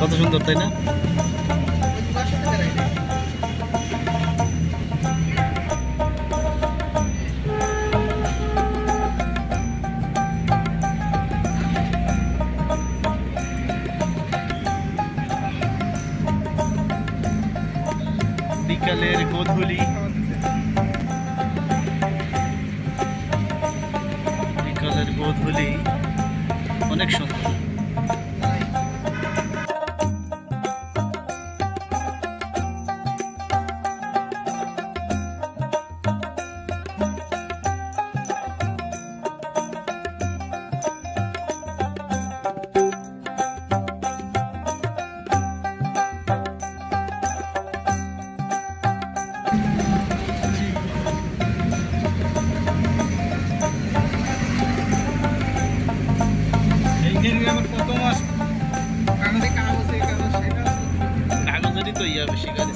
কত সুন্দর তাই না? বিকালের গোধূলি বিকালের গোধূলি অনেক সুন্দর। কত মাস কাগজে কাগজে কাগজ সেটা কাগজেরই তো ইয়া বেশি কাজ